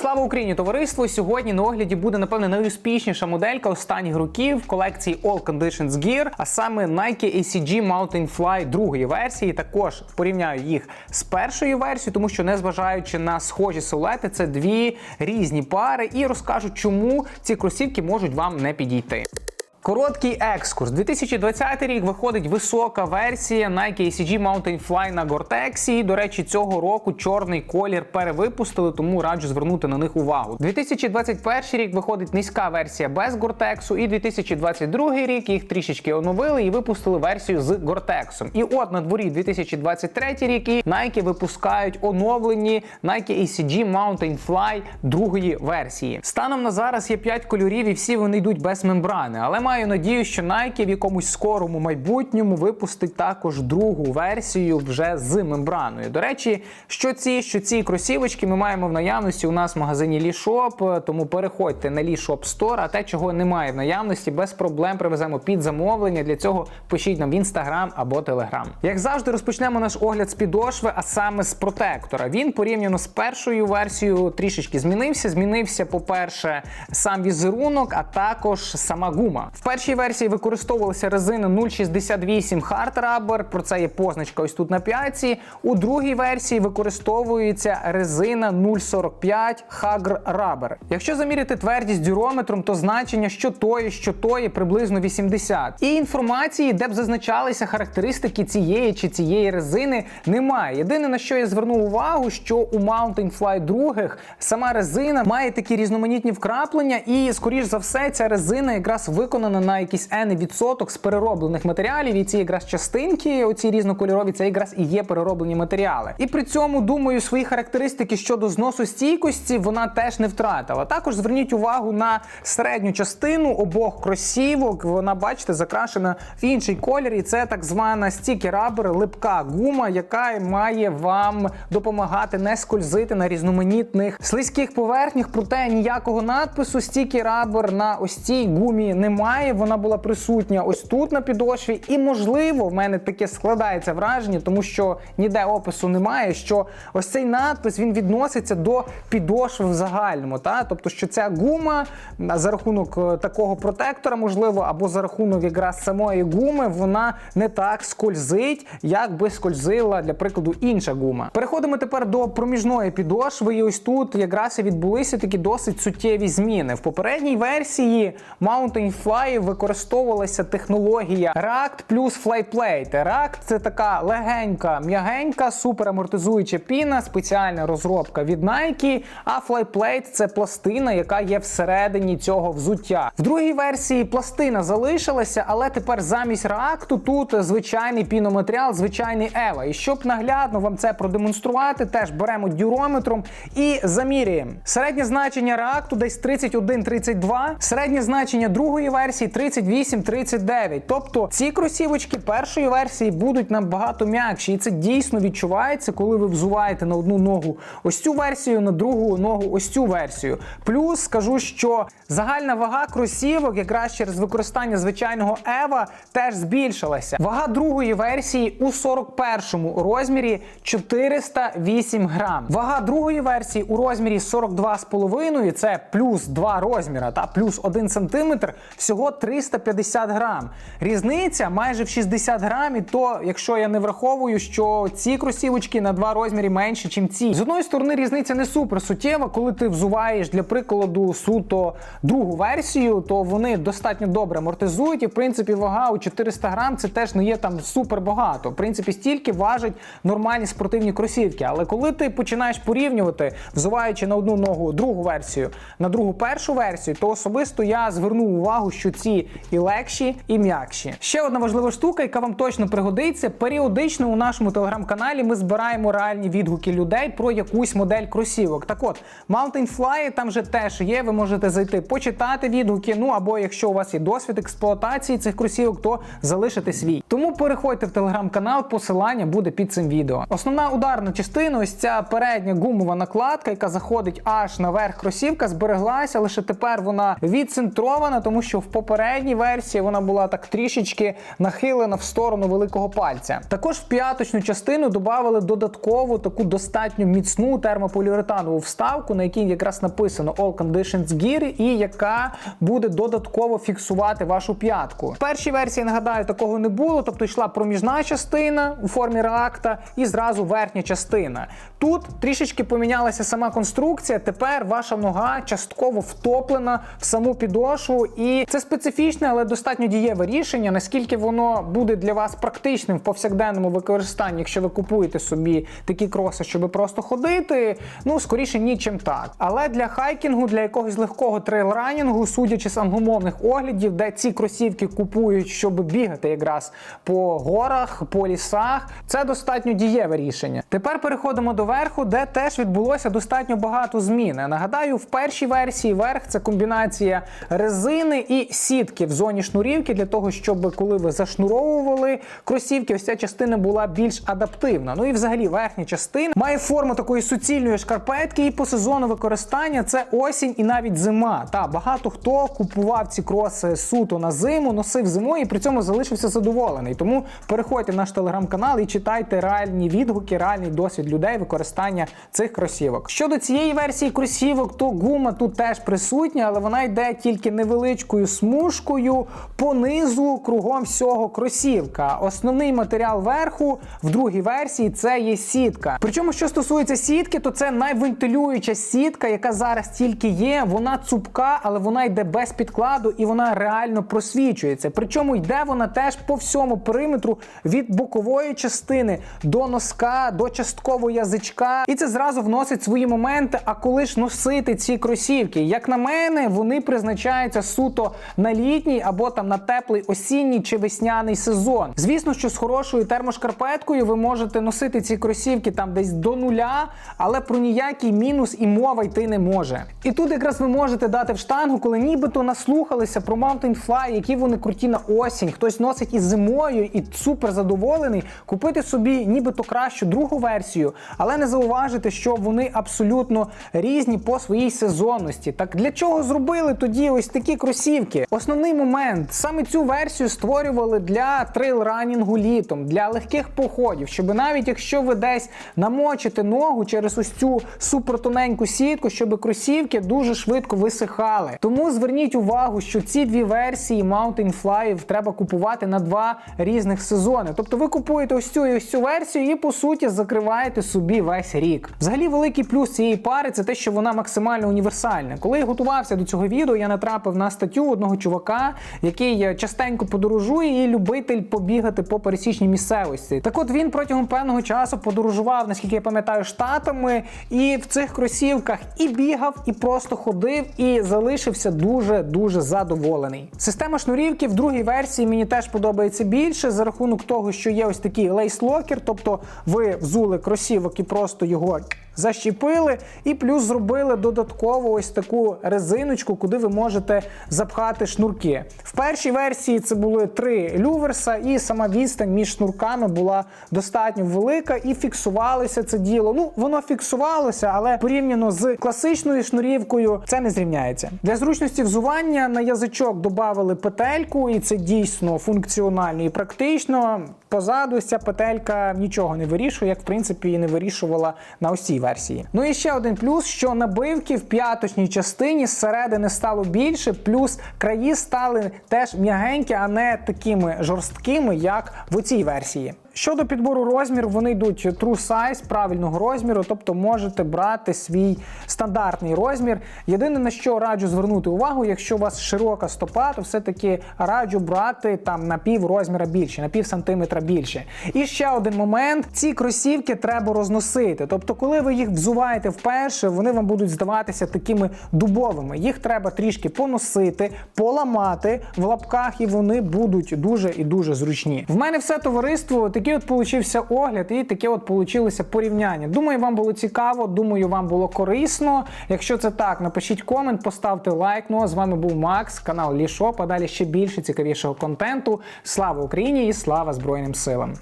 Слава Україні, товариство! Сьогодні на огляді буде напевне найуспішніша моделька останніх років в колекції All Conditions Gear, а саме Nike ACG Mountain Fly другої версії. Також порівняю їх з першою версією, тому що незважаючи на схожі силуети, це дві різні пари, і розкажу, чому ці кросівки можуть вам не підійти. Короткий екскурс. 2020 рік виходить висока версія Nike ACG Mountain Fly на Gore-Tex. І, До речі, цього року чорний колір перевипустили, тому раджу звернути на них увагу. 2021 рік виходить низька версія без Gore-Tex, і 2022 рік їх трішечки оновили і випустили версію з Gore-Tex. І от на дворі 2023 рік і Nike випускають оновлені Nike ACG Mountain Fly другої версії. Станом на зараз є 5 кольорів, і всі вони йдуть без мембрани, але маю надію, що Nike в якомусь скорому майбутньому випустить також другу версію вже з мембраною. До речі, що ці, що ці кросівочки ми маємо в наявності у нас в магазині Лішоп, тому переходьте на Лішоп Store, а те, чого немає в наявності, без проблем привеземо під замовлення. Для цього пишіть нам в інстаграм або телеграм. Як завжди, розпочнемо наш огляд з підошви, а саме з протектора. Він порівняно з першою версією трішечки змінився. Змінився, по-перше, сам візерунок, а також сама гума. В першій версії використовувалася резина 0,68 Hard Rubber, про це є позначка ось тут на п'ятці. У другій версії використовується резина 0,45 Hagr Rubber. Якщо заміряти твердість дюрометром, то значення що тої, що тої приблизно 80. І інформації, де б зазначалися характеристики цієї чи цієї резини, немає. Єдине на що я звернув увагу, що у Mountain Fly других сама резина має такі різноманітні вкраплення, і скоріш за все, ця резина якраз виконана на якийсь n відсоток з перероблених матеріалів. І ці якраз частинки, оці різнокольорові, це якраз і є перероблені матеріали. І при цьому думаю, свої характеристики щодо зносу стійкості вона теж не втратила. Також зверніть увагу на середню частину обох кросівок. Вона, бачите, закрашена в інший колір, і це так звана стікі рабер, липка гума, яка має вам допомагати не скользити на різноманітних слизьких поверхнях. Проте ніякого надпису стікі рабер на ось цій гумі немає. Вона була присутня ось тут на підошві, і можливо, в мене таке складається враження, тому що ніде опису немає. Що ось цей надпис він відноситься до підошви в загальному. Та? Тобто, що ця гума за рахунок е, такого протектора, можливо, або за рахунок якраз самої гуми, вона не так скользить, як би скользила, для прикладу, інша гума. Переходимо тепер до проміжної підошви. І ось тут якраз і відбулися такі досить суттєві зміни. В попередній версії Mountain Fly використовувалася технологія RACT плюс FlyPlate. RACT – це така легенька, м'ягенька, суперамортизуюча піна, спеціальна розробка від Nike. А FlyPlate – це пластина, яка є всередині цього взуття. В другій версії пластина залишилася, але тепер замість реакту тут звичайний піноматеріал, звичайний Ева. І щоб наглядно вам це продемонструвати, теж беремо дюрометром і замірюємо. Середнє значення реакту десь 31-32, середнє значення другої версії 38-39. Тобто ці кросівочки першої версії будуть набагато м'якші, і це дійсно відчувається, коли ви взуваєте на одну ногу ось цю версію, на другу ногу ось цю версію. Плюс скажу, що загальна вага кросівок, якраз через використання звичайного Ева, теж збільшилася. Вага другої версії у 41-му розмірі 408 грам. Вага другої версії у розмірі 42,5, це плюс 2 розміра та плюс 1 сантиметр, всього 350 грам. Різниця майже в 60 грам, і то, якщо я не враховую, що ці кросівочки на 2 розмірі менше, ніж ці. З одної сторони, різниця не супер суттєва, коли ти взуваєш для прикладу суто другу версію, то вони достатньо добре амортизують. І в принципі вага у 400 грам це теж не є там супер багато. В принципі, стільки важать нормальні спортивні кросівки. Але коли ти починаєш порівнювати, взуваючи на одну ногу другу версію, на другу першу версію, то особисто я звернув увагу, що ці і легші, і м'якші. Ще одна важлива штука, яка вам точно пригодиться. Періодично у нашому телеграм-каналі ми збираємо реальні відгуки людей про якусь модель кросівок. Так от, Mountain Fly там вже теж є. Ви можете зайти почитати відгуки. Ну або якщо у вас є досвід експлуатації цих кросівок, то залишити свій. Тому переходьте в телеграм-канал, посилання буде під цим відео. Основна ударна частина, ось ця передня гумова накладка, яка заходить аж наверх кросівка, збереглася. Лише тепер вона відцентрована, тому що в попередній версії вона була так трішечки нахилена в сторону великого пальця. Також в п'яточну частину додали додаткову таку достатньо міцну термополіуретанову вставку, на якій якраз написано All Conditions Gear, і яка буде додатково фіксувати вашу п'ятку. В першій версії нагадаю, такого не було, тобто йшла проміжна частина у формі реакта і зразу верхня частина. Тут трішечки помінялася сама конструкція. Тепер ваша нога частково втоплена в саму підошву, і це специфічне, але достатньо дієве рішення. Наскільки воно буде для вас практичним в повсякденному використанні, якщо ви купуєте собі такі кроси, щоб просто ходити, ну скоріше нічим так. Але для хайкінгу, для якогось легкого трейл-ранінгу, судячи з англомовних оглядів, де ці кросівки купують, щоб бігати якраз по горах, по лісах, це достатньо дієве рішення. Тепер переходимо до верху, де теж відбулося достатньо багато змін. Нагадаю, в першій версії верх це комбінація резини і сітки в зоні шнурівки для того, щоб коли ви зашнуровували кросівки, ось ця частина була більш адаптивна. Ну і взагалі верхня частина має форму такої суцільної шкарпетки, і по сезону використання це осінь і навіть зима. Та багато хто купував ці кроси суто на зиму, носив зимою і при цьому залишився задоволений. Тому переходьте в наш телеграм-канал і читайте реальні відгуки, реальний досвід людей використання цих кросівок. Щодо цієї версії кросівок, то гума тут теж присутня, але вона йде тільки невеличкою смужкою по низу кругом всього кросівка. Основний матеріал верху в другій версії це є сітка. Причому, що стосується сітки, то це найвентилююча сітка, яка зараз тільки є. Вона цупка, але вона йде без підкладу і вона реально просвічується. Причому йде вона теж по всьому периметру від бокової частини до носка, до часткового язичка. І це зразу вносить свої моменти. А коли ж носити ці кросівки? Як на мене, вони призначаються суто на літній або там на теплий осінній чи весняний сезон. Звісно, що з хорошою термошкарпеткою ви можете носити ці кросівки там десь до нуля, але про ніякий мінус і мова йти не може. І тут якраз ви можете дати в штангу, коли нібито наслухалися про Mountain Fly, які вони круті на осінь. Хтось носить і зимою, і супер задоволений. Купити собі нібито кращу другу версію, але не зауважити, що вони абсолютно різні по своїй сезонності. Так для чого зробили тоді ось такі кросівки? Основний момент саме цю версію створювали для трейл-ранінгу літом, для легких походів, щоб навіть якщо ви десь намочите ногу через ось цю супертоненьку сітку, щоб кросівки дуже швидко висихали. Тому зверніть увагу, що ці дві версії Mountain Fly треба купувати на два різних сезони. Тобто ви купуєте ось цю і ось цю версію, і по суті закриваєте собі весь рік. Взагалі, великий плюс цієї пари це те, що вона максимально універсальна. Коли я готувався до цього відео, я натрапив на статтю одного чувака, який частенько подорожує і любитель побігати по пересічній місцевості. Так от він протягом певного часу подорожував, наскільки я пам'ятаю, штатами, і в цих кросівках і бігав, і просто ходив, і залишився дуже дуже задоволений. Система шнурівки в другій версії мені теж подобається більше за рахунок того, що є ось такий лейс-локер, тобто ви взули кросівок і просто його защепили, і плюс зробили додатково ось таку резиночку, куди ви можете запхати шнурки. В першій версії це були три люверса, і сама відстань між шнурками була достатньо велика, і фіксувалося це діло. Ну, воно фіксувалося, але порівняно з класичною шнурівкою це не зрівняється. Для зручності взування на язичок додали петельку, і це дійсно функціонально і практично. Позаду ця петелька нічого не вирішує, як в принципі і не вирішувала на усій версії. Ну і ще один плюс, що набивки в п'яточній частині зсередини стало більше, плюс краї стали теж м'ягенькі, а не такими жорсткими, як в цій версії. Щодо підбору розміру, вони йдуть true size правильного розміру, тобто можете брати свій стандартний розмір. Єдине на що раджу звернути увагу, якщо у вас широка стопа, то все-таки раджу брати там на пів розміра більше, на пів сантиметра більше. І ще один момент: ці кросівки треба розносити. Тобто, коли ви їх взуваєте вперше, вони вам будуть здаватися такими дубовими. Їх треба трішки поносити, поламати в лапках, і вони будуть дуже і дуже зручні. В мене все товариство Такий от получився огляд і таке от получилося порівняння. Думаю, вам було цікаво, думаю, вам було корисно. Якщо це так, напишіть комент, поставте лайк. Ну а з вами був Макс, канал Лішоп, а далі ще більше цікавішого контенту. Слава Україні і слава Збройним силам!